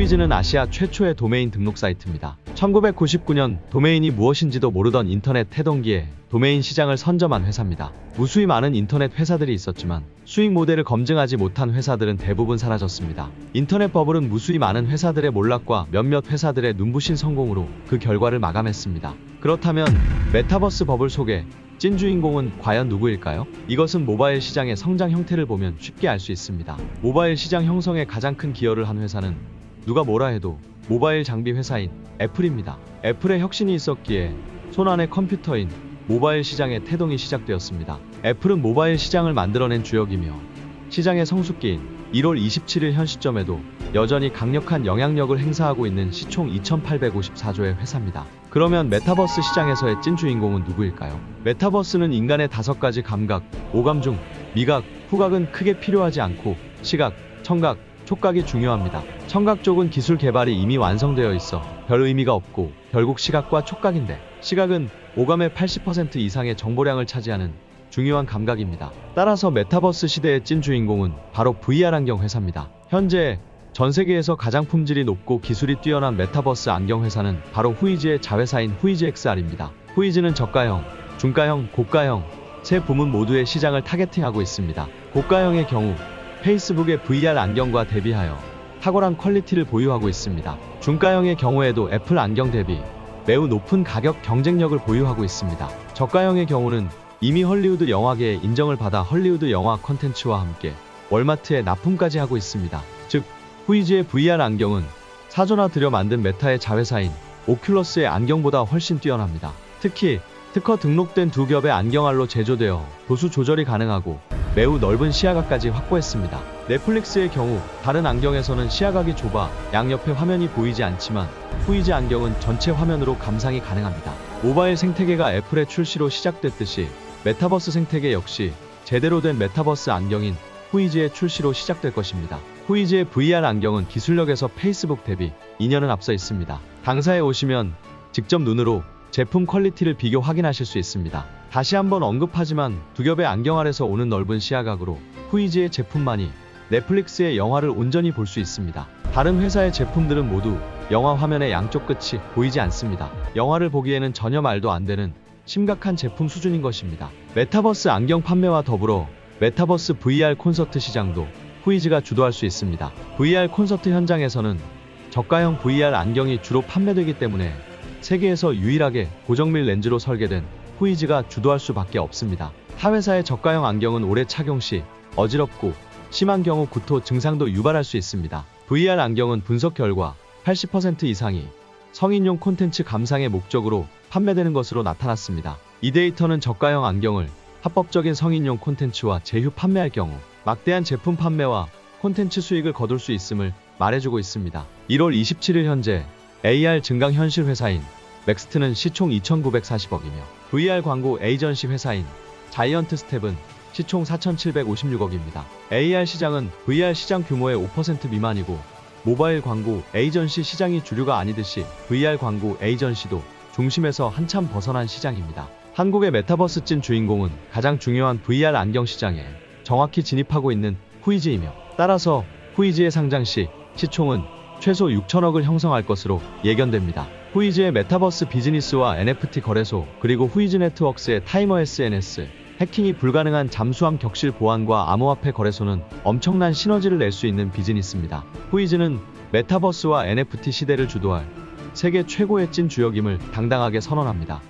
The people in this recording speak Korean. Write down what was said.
후이즈는 아시아 최초의 도메인 등록 사이트입니다. 1999년 도메인이 무엇인지도 모르던 인터넷 태동기에 도메인 시장을 선점한 회사입니다. 무수히 많은 인터넷 회사들이 있었지만 수익 모델을 검증하지 못한 회사들은 대부분 사라졌습니다. 인터넷 버블은 무수히 많은 회사들의 몰락과 몇몇 회사들의 눈부신 성공으로 그 결과를 마감했습니다. 그렇다면 메타버스 버블 속에 찐 주인공은 과연 누구일까요? 이것은 모바일 시장의 성장 형태를 보면 쉽게 알 수 있습니다. 모바일 시장 형성에 가장 큰 기여를 한 회사는 누가 뭐라 해도 모바일 장비 회사인 애플입니다. 애플의 혁신이 있었기에 손안의 컴퓨터인 모바일 시장의 태동이 시작되었습니다. 애플은 모바일 시장을 만들어낸 주역이며 시장의 성숙기인 1월 27일 현 시점에도 여전히 강력한 영향력을 행사하고 있는 시총 2,854조의 회사입니다. 그러면 메타버스 시장에서의 찐 주인공은 누구일까요? 메타버스는 인간의 다섯 가지 감각, 오감 중 미각, 후각은 크게 필요하지 않고 시각, 청각, 촉각이 중요합니다. 청각 쪽은 기술 개발이 이미 완성되어 있어 별 의미가 없고 결국 시각과 촉각인데 시각은 오감의 80% 이상의 정보량을 차지하는 중요한 감각입니다. 따라서 메타버스 시대의 찐 주인공은 바로 VR 안경 회사입니다. 현재 전 세계에서 가장 품질이 높고 기술이 뛰어난 메타버스 안경 회사는 바로 후이즈의 자회사인 후이즈 XR입니다. 후이즈는 저가형, 중가형, 고가형 세 부문 모두의 시장을 타겟팅하고 있습니다. 고가형의 경우 페이스북의 VR 안경과 대비하여 탁월한 퀄리티를 보유하고 있습니다. 중가형의 경우에도 애플 안경 대비 매우 높은 가격 경쟁력을 보유하고 있습니다. 저가형의 경우는 이미 헐리우드 영화계의 인정을 받아 헐리우드 영화 컨텐츠와 함께 월마트에 납품까지 하고 있습니다. 즉, 후이즈의 VR 안경은 사전화 들여 만든 메타의 자회사인 오큘러스의 안경보다 훨씬 뛰어납니다. 특히 특허 등록된 두 겹의 안경알로 제조되어 도수 조절이 가능하고 매우 넓은 시야각까지 확보했습니다. 넷플릭스의 경우 다른 안경에서는 시야각이 좁아 양옆에 화면이 보이지 않지만 후이즈 안경은 전체 화면으로 감상이 가능합니다. 모바일 생태계가 애플의 출시로 시작됐듯이 메타버스 생태계 역시 제대로 된 메타버스 안경인 후이즈의 출시로 시작될 것입니다. 후이즈의 VR 안경은 기술력에서 페이스북 대비 2년은 앞서 있습니다. 당사에 오시면 직접 눈으로 제품 퀄리티를 비교 확인하실 수 있습니다. 다시 한번 언급하지만 두 겹의 안경 아래서 오는 넓은 시야각으로 후이즈의 제품만이 넷플릭스의 영화를 온전히 볼 수 있습니다. 다른 회사의 제품들은 모두 영화 화면의 양쪽 끝이 보이지 않습니다. 영화를 보기에는 전혀 말도 안 되는 심각한 제품 수준인 것입니다. 메타버스 안경 판매와 더불어 메타버스 VR 콘서트 시장도 후이즈가 주도할 수 있습니다. VR 콘서트 현장에서는 저가형 VR 안경이 주로 판매되기 때문에 세계에서 유일하게 고정밀 렌즈로 설계된 후이즈가 주도할 수밖에 없습니다. 타 회사의 저가형 안경은 오래 착용 시 어지럽고 심한 경우 구토 증상도 유발할 수 있습니다. VR 안경은 분석 결과 80% 이상이 성인용 콘텐츠 감상의 목적으로 판매되는 것으로 나타났습니다. 이 데이터는 저가형 안경을 합법적인 성인용 콘텐츠와 제휴 판매할 경우 막대한 제품 판매와 콘텐츠 수익을 거둘 수 있음을 말해주고 있습니다. 1월 27일 현재 AR 증강 현실 회사인 맥스트는 시총 2,940억이며 VR 광고 에이전시 회사인 자이언트 스텝은 시총 4,756억입니다. AR 시장은 VR 시장 규모의 5% 미만이고 모바일 광고 에이전시 시장이 주류가 아니듯이 VR 광고 에이전시도 중심에서 한참 벗어난 시장입니다. 한국의 메타버스 찐 주인공은 가장 중요한 VR 안경 시장에 정확히 진입하고 있는 후이즈이며 따라서 후이즈의 상장 시 시총은 최소 6천억을 형성할 것으로 예견됩니다. 후이즈의 메타버스 비즈니스와 NFT 거래소 그리고 후이즈 네트워크스의 타이머 SNS 해킹이 불가능한 잠수함 격실 보안과 암호화폐 거래소는 엄청난 시너지를 낼 수 있는 비즈니스입니다. 후이즈는 메타버스와 NFT 시대를 주도할 세계 최고의 찐 주역임을 당당하게 선언합니다.